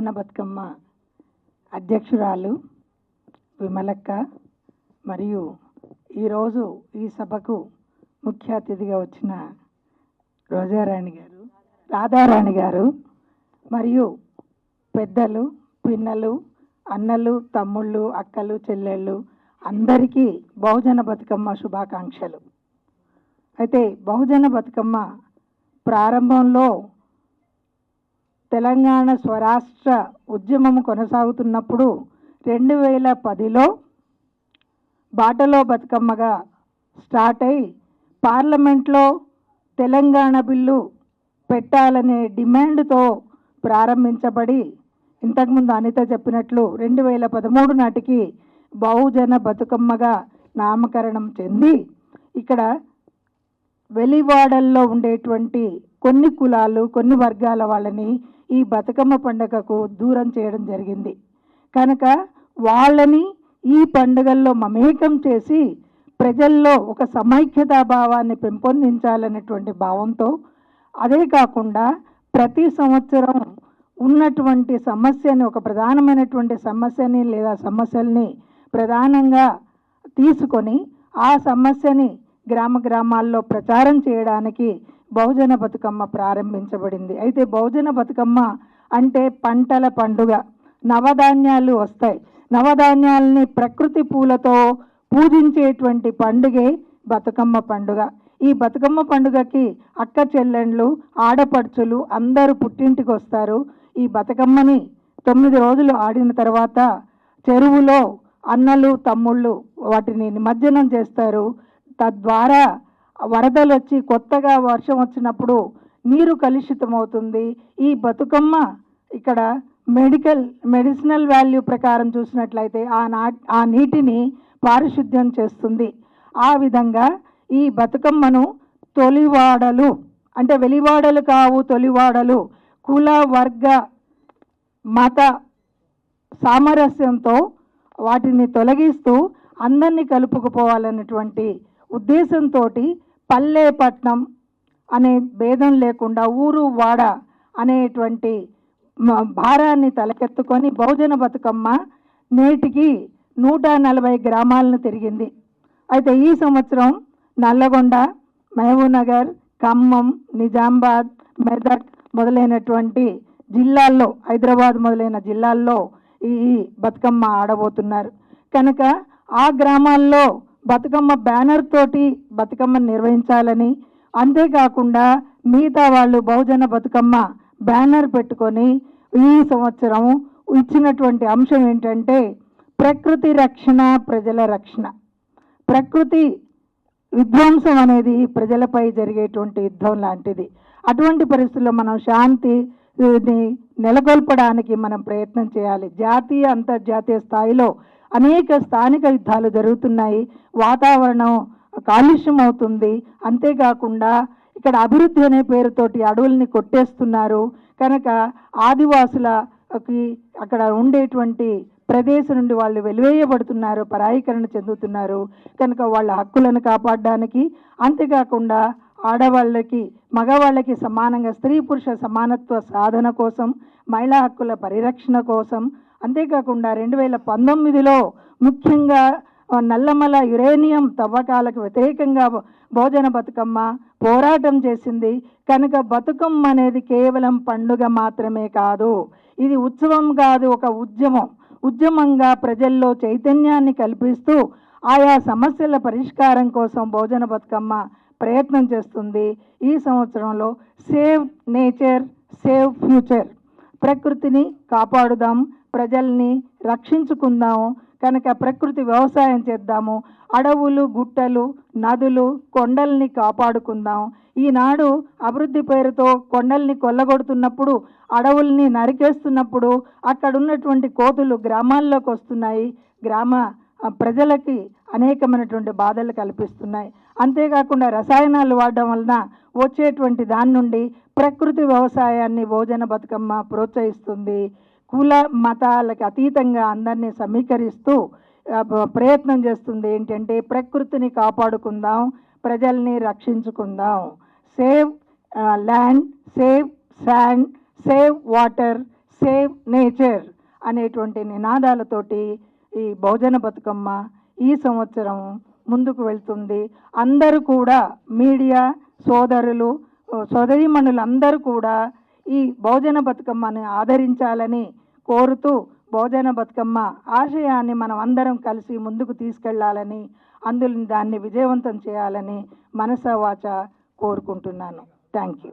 బహుజన బతుకమ్మ అధ్యక్షురాలు విమలక్క మరియు ఈరోజు ఈ సభకు ముఖ్య అతిథిగా వచ్చిన రోజారాణి గారు రాధారాణి గారు మరియు పెద్దలు పిన్నలు అన్నలు తమ్ముళ్ళు అక్కలు చెల్లెళ్ళు అందరికీ బహుజన బతుకమ్మ శుభాకాంక్షలు. అయితే బహుజన బతుకమ్మ ప్రారంభంలో తెలంగాణ స్వరాష్ట్ర ఉద్యమం కొనసాగుతున్నప్పుడు రెండు వేల పదిలో బాటలో బతుకమ్మగా స్టార్ట్ అయి పార్లమెంట్లో తెలంగాణ బిల్లు పెట్టాలనే డిమాండ్తో ప్రారంభించబడి ఇంతకుముందు అనిత చెప్పినట్లు రెండు వేల పదమూడు నాటికి బహుజన బతుకమ్మగా నామకరణం చెంది ఇక్కడ వెలివాడల్లో ఉండేటువంటి కొన్ని కులాలు కొన్ని వర్గాల వాళ్ళని ఈ బతుకమ్మ పండుగకు దూరం చేయడం జరిగింది. కనుక వాళ్ళని ఈ పండుగల్లో మమేకం చేసి ప్రజల్లో ఒక సమైక్యతా భావాన్ని పెంపొందించాలనేటువంటి భావంతో అదే కాకుండా ప్రతి సంవత్సరం ఉన్నటువంటి సమస్యని ఒక ప్రధానమైనటువంటి సమస్యని లేదా సమస్యల్ని ప్రధానంగా తీసుకొని ఆ సమస్యని గ్రామ గ్రామాల్లో ప్రచారం చేయడానికి బహుజన బతుకమ్మ ప్రారంభించబడింది. అయితే బహుజన బతుకమ్మ అంటే పంటల పండుగ. నవధాన్యాలు వస్తాయి. నవధాన్యాలని ప్రకృతి పూలతో పూజించేటువంటి పండుగే బతుకమ్మ పండుగ. ఈ బతుకమ్మ పండుగకి అక్క చెల్లెండ్లు ఆడపడుచులు అందరూ పుట్టింటికి వస్తారు. ఈ బతుకమ్మని తొమ్మిది రోజులు ఆడిన తర్వాత చెరువులో అన్నలు తమ్ముళ్ళు వాటిని నిమజ్జనం చేస్తారు. తద్వారా వరదలు వచ్చి కొత్తగా వర్షం వచ్చినప్పుడు నీరు కలుషితం అవుతుంది ఈ బతుకమ్మ ఇక్కడ మెడికల్ మెడిసినల్ వాల్యూ ప్రకారం చూసినట్లయితే ఆ నా ఆ నీటిని పారిశుద్ధ్యం చేస్తుంది. ఆ విధంగా ఈ బతుకమ్మను తొలివాడలు అంటే వెలివాడలు కావు తొలివాడలు కుల వర్గ మత సామరస్యంతో వాటిని తొలగిస్తూ అందరినీ కలుపుకుపోవాలన్నటువంటి ఉద్దేశంతో పల్లె పట్నం అనే భేదం లేకుండా ఊరు వాడ అనేటువంటి భారాన్ని తలకెత్తుకొని బహుజన బతుకమ్మ నేటికి నూట నలభై గ్రామాలను తిరిగింది. అయితే ఈ సంవత్సరం నల్లగొండ మహబూబ్నగర్ ఖమ్మం నిజామాబాద్ మెదక్ మొదలైనటువంటి జిల్లాల్లో హైదరాబాద్ మొదలైన జిల్లాల్లో ఈ బతుకమ్మ ఆడబోతున్నారు. కనుక ఆ గ్రామాల్లో బతుకమ్మ బ్యానర్ తోటి బతుకమ్మ నిర్వహించాలని. అంతేకాకుండా మిగతా వాళ్ళు బహుజన బతుకమ్మ బ్యానర్ పెట్టుకొని ఈ సంవత్సరం ఇచ్చినటువంటి అంశం ఏంటంటే ప్రకృతి రక్షణ ప్రజల రక్షణ. ప్రకృతి విధ్వంసం అనేది ప్రజలపై జరిగేటువంటి యుద్ధం లాంటిది. అటువంటి పరిస్థితుల్లో మనం శాంతిని నెలకొల్పడానికి మనం ప్రయత్నం చేయాలి. జాతీయ అంతర్జాతీయ స్థాయిలో అనేక స్థానిక యుద్ధాలు జరుగుతున్నాయి. వాతావరణం కాలుష్యం అవుతుంది. అంతేకాకుండా ఇక్కడ అభివృద్ధి అనే పేరుతోటి అడవుల్ని కొట్టేస్తున్నారు. కనుక ఆదివాసులకి అక్కడ ఉండేటువంటి ప్రదేశం నుండి వాళ్ళు వెలివేయబడుతున్నారు పరాయీకరణ చెందుతున్నారు. కనుక వాళ్ళ హక్కులను కాపాడడానికి అంతేకాకుండా ఆడవాళ్ళకి మగవాళ్ళకి సమానంగా స్త్రీ పురుష సమానత్వ సాధన కోసం మహిళా హక్కుల పరిరక్షణ కోసం అంతేకాకుండా రెండు వేల పంతొమ్మిదిలో ముఖ్యంగా నల్లమల యురేనియం తవ్వకాలకు వ్యతిరేకంగా భోజన బతుకమ్మ పోరాటం చేసింది. కనుక బతుకమ్మ అనేది కేవలం పండుగ మాత్రమే కాదు ఇది ఉత్సవం కాదు ఒక ఉద్యమం. ఉద్యమంగా ప్రజల్లో చైతన్యాన్ని కల్పిస్తూ ఆయా సమస్యల పరిష్కారం కోసం భోజన బతుకమ్మ ప్రయత్నం చేస్తుంది. ఈ సంవత్సరంలో సేవ్ నేచర్ సేవ్ ఫ్యూచర్ ప్రకృతిని కాపాడుదాం. ప్రజల్ని రక్షించుకుందాము. కనుక ప్రకృతి వ్యవసాయం చేద్దాము. అడవులు గుట్టలు నదులు కొండల్ని కాపాడుకుందాం ఈనాడు అభివృద్ధి పేరుతో కొండల్ని కొల్లగొడుతున్నప్పుడు అడవుల్ని నరికేస్తున్నప్పుడు అక్కడ ఉన్నటువంటి కోతులు గ్రామాల్లోకి వస్తున్నాయి. గ్రామ ప్రజలకి అనేకమైనటువంటి బాధలు కల్పిస్తున్నాయి. అంతేకాకుండా రసాయనాలు వాడడం వలన వచ్చేటువంటి దాని నుండి ప్రకృతి వ్యవసాయాన్ని భోజన బతుకమ్మ ప్రోత్సహిస్తుంది. కుల మతాలకు అతీతంగా అందరినీ సమీకరిస్తూ ప్రయత్నం చేస్తుంది. ఏంటంటే ప్రకృతిని కాపాడుకుందాం ప్రజల్ని రక్షించుకుందాం. Save land save sand save water save nature అనేటువంటి నినాదాలతోటి ఈ బహుజన బతుకమ్మ ఈ సంవత్సరం ముందుకు వెళ్తుంది. అందరూ కూడా మీడియా సోదరులు సోదరీమణులు అందరూ కూడా ఈ బహుజన బతుకమ్మని ఆదరించాలని కోరుతూ భోజన బతుకమ్మ ఆశయాన్ని మనం అందరం కలిసి ముందుకు తీసుకెళ్ళాలని అందులో దాన్ని విజయవంతం చేయాలని మనస వాచ కోరుకుంటున్నాను. Thank you